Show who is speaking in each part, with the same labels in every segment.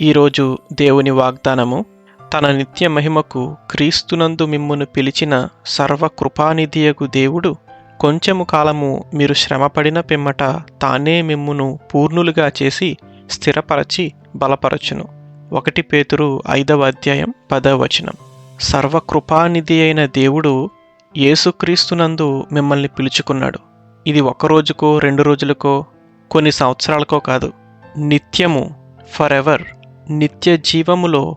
Speaker 1: ఈరోజు దేవుని వాగ్దానము తన నిత్య మహిమకు క్రీస్తునందు మిమ్మును పిలిచిన సర్వకృపానిధియగు దేవుడు కొంచెము కాలము మీరు శ్రమపడిన పిమ్మట తానే మిమ్మును పూర్ణులుగా చేసి స్థిరపరచి బలపరచును. ఒకటి పేతురు ఐదవ అధ్యాయం పదవ వచనం. సర్వకృపానిధి అయిన దేవుడు యేసుక్రీస్తునందు మిమ్మల్ని పిలుచుకున్నాడు. ఇది ఒక రోజుకో రెండు రోజులకో కొన్ని సంవత్సరాలకో కాదు. నిత్యము ఫర్ ఎవర్ నిత్య జీవములో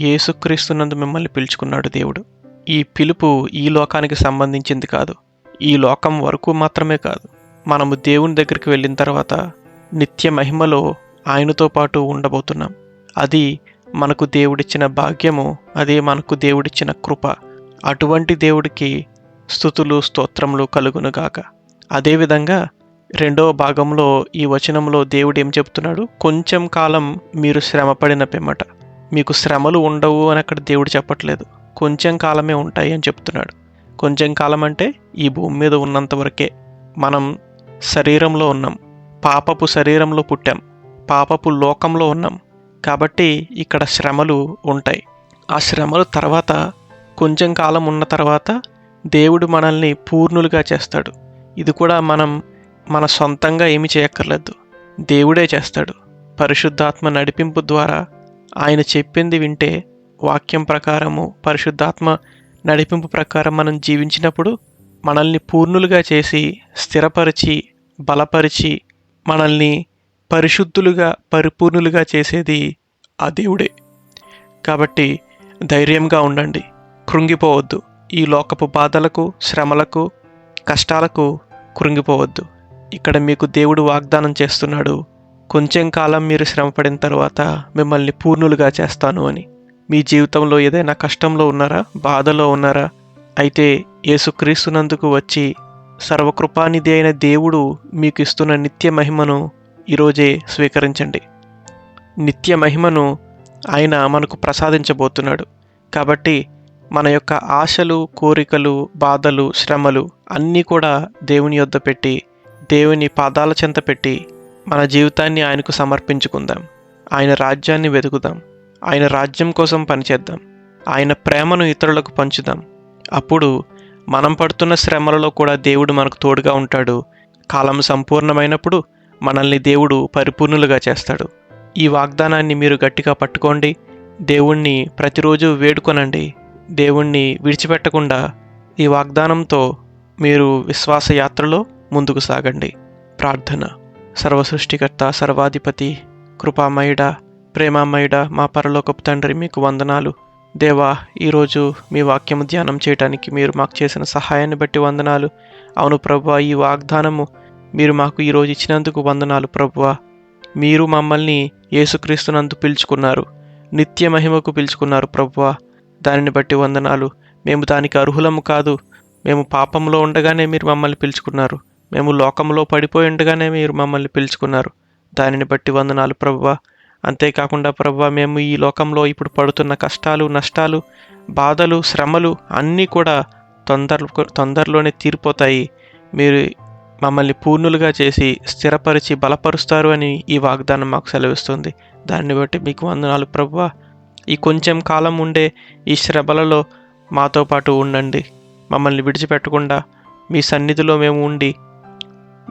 Speaker 1: యేసుక్రీస్తునందు మిమ్మల్ని పిలుచుకున్నాడు దేవుడు. ఈ పిలుపు ఈ లోకానికి సంబంధించింది కాదు. ఈ లోకం వరకు మాత్రమే కాదు. మనము దేవుని దగ్గరికి వెళ్ళిన తర్వాత నిత్య మహిమలో ఆయనతో పాటు ఉండబోతున్నాం. అది మనకు దేవుడిచ్చిన భాగ్యము అదే మనకు దేవుడిచ్చిన కృప. అటువంటి దేవుడికి స్థుతులు స్తోత్రములు కలుగునుగాక. అదేవిధంగా రెండవ భాగంలో ఈ వచనంలో దేవుడు ఏం చెప్తున్నాడు? కొంచెం కాలం మీరు శ్రమపడిన పిమ్మట. మీకు శ్రమలు ఉండవు అని అక్కడ దేవుడు చెప్పట్లేదు. కొంచెం కాలమే ఉంటాయి అని చెప్తున్నాడు. కొంచెం కాలం అంటే ఈ భూమి మీద ఉన్నంత వరకే. మనం శరీరంలో ఉన్నాం. పాపపు శరీరంలో పుట్టాం. పాపపు లోకంలో ఉన్నాం. కాబట్టి ఇక్కడ శ్రమలు ఉంటాయి. ఆ శ్రమలు తర్వాత కొంచెం కాలం ఉన్న తర్వాత దేవుడు మనల్ని పూర్ణులుగా చేస్తాడు. ఇది కూడా మనం మన సొంతంగా ఏమి చేయక్కర్లేదు. దేవుడే చేస్తాడు. పరిశుద్ధాత్మ నడిపింపు ద్వారా ఆయన చెప్పింది వింటే వాక్యం ప్రకారము పరిశుద్ధాత్మ నడిపింపు ప్రకారం మనం జీవించినప్పుడు మనల్ని పూర్ణులుగా చేసి స్థిరపరిచి బలపరిచి మనల్ని పరిశుద్ధులుగా పరిపూర్ణులుగా చేసేది ఆ దేవుడే. కాబట్టి ధైర్యంగా ఉండండి. కృంగిపోవద్దు. ఈ లోకపు బాధలకు శ్రమలకు కష్టాలకు కృంగిపోవద్దు. ఇక్కడ మీకు దేవుడు వాగ్దానం చేస్తున్నాడు. కొంచెం కాలం మీరు శ్రమపడిన తర్వాత మిమ్మల్ని పూర్ణులుగా చేస్తాను అని. మీ జీవితంలో ఏదైనా కష్టంలో ఉన్నారా? బాధలో ఉన్నారా? అయితే యేసుక్రీస్తునందుకు వచ్చి సర్వకృపానిధి అయిన దేవుడు మీకు ఇస్తున్న నిత్య మహిమను ఈరోజే స్వీకరించండి. నిత్య మహిమను ఆయన మనకు ప్రసాదించబోతున్నాడు. కాబట్టి మన యొక్క ఆశలు కోరికలు బాధలు శ్రమలు అన్నీ కూడా దేవుని యొద్ద పెట్టి దేవుని పాదాల చెంత పెట్టి మన జీవితాన్ని ఆయనకు సమర్పించుకుందాం. ఆయన రాజ్యాన్ని వెతుకుదాం. ఆయన రాజ్యం కోసం పనిచేద్దాం. ఆయన ప్రేమను ఇతరులకు పంచుదాం. అప్పుడు మనం పడుతున్న శ్రమలలో కూడా దేవుడు మనకు తోడుగా ఉంటాడు. కాలం సంపూర్ణమైనప్పుడు మనల్ని దేవుడు పరిపూర్ణులుగా చేస్తాడు. ఈ వాగ్దానాన్ని మీరు గట్టిగా పట్టుకోండి. దేవుణ్ణి ప్రతిరోజు వేడుకొనండి. దేవుణ్ణి విడిచిపెట్టకుండా ఈ వాగ్దానంతో మీరు విశ్వాస యాత్రలో ముందుకు సాగండి. ప్రార్థన. సర్వసృష్టికర్త సర్వాధిపతి కృపామయుడ ప్రేమామయుడ మా పరలోకపు తండ్రి మీకు వందనాలు. దేవా ఈరోజు మీ వాక్యము ధ్యానం చేయడానికి మీరు మాకు చేసిన సహాయాన్ని బట్టి వందనాలు. అవును ప్రభువ ఈ వాగ్దానము మీరు మాకు ఈరోజు ఇచ్చినందుకు వందనాలు ప్రభువ. మీరు మమ్మల్ని యేసుక్రీస్తునందు పిలుచుకున్నారు. నిత్య మహిమకు పిలుచుకున్నారు ప్రభువ. దానిని బట్టి వందనాలు. మేము దానికి అర్హులము కాదు. మేము పాపంలో ఉండగానే మీరు మమ్మల్ని పిలుచుకున్నారు. మేము లోకంలో పడిపోయి ఉండగానే మీరు మమ్మల్ని పిలుచుకున్నారు. దానిని బట్టి వందనాలు ప్రభువా. అంతేకాకుండా ప్రభువా మేము ఈ లోకంలో ఇప్పుడు పడుతున్న కష్టాలు నష్టాలు బాధలు శ్రమలు అన్నీ కూడా తొందర తొందరలోనే తీరిపోతాయి. మీరు మమ్మల్ని పూర్ణులుగా చేసి స్థిరపరిచి బలపరుస్తారు అని ఈ వాగ్దానం మాకు సెలవిస్తుంది. దాన్ని బట్టి మీకు వందనాలు ప్రభువా. ఈ కొంచెం కాలం ఉండే ఈ శ్రమలలో మాతో పాటు ఉండండి. మమ్మల్ని విడిచిపెట్టకుండా మీ సన్నిధిలో మేము ఉండి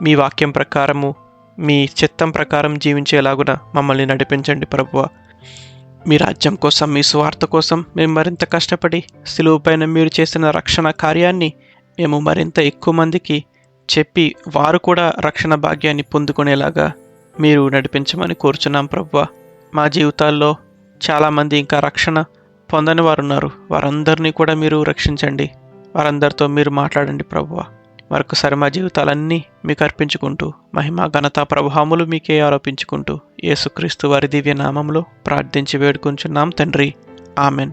Speaker 1: మీ వాక్యం ప్రకారము మీ చిత్తం ప్రకారం జీవించేలాగున మమ్మల్ని నడిపించండి ప్రభువ. మీ రాజ్యం కోసం మీ స్వార్థ కోసం మేము మరింత కష్టపడి సులువుపైన మీరు చేసిన రక్షణ కార్యాన్ని మేము మరింత ఎక్కువ మందికి చెప్పి వారు కూడా రక్షణ భాగ్యాన్ని పొందుకునేలాగా మీరు నడిపించమని కోరుచున్నాం ప్రభువ. మా జీవితాల్లో చాలామంది ఇంకా రక్షణ పొందని వారు ఉన్నారు వారందరినీ కూడా మీరు రక్షించండి. వారందరితో మీరు మాట్లాడండి ప్రభువ. మరొకసారి మా జీవితాలన్నీ మీకు అర్పించుకుంటూ మహిమ ఘనత ప్రభావములు మీకే ఆరోపించుకుంటూ యేసుక్రీస్తు వారి దివ్య నామంలో ప్రార్థించి వేడుకుంటున్నాం తండ్రి. ఆమెన్.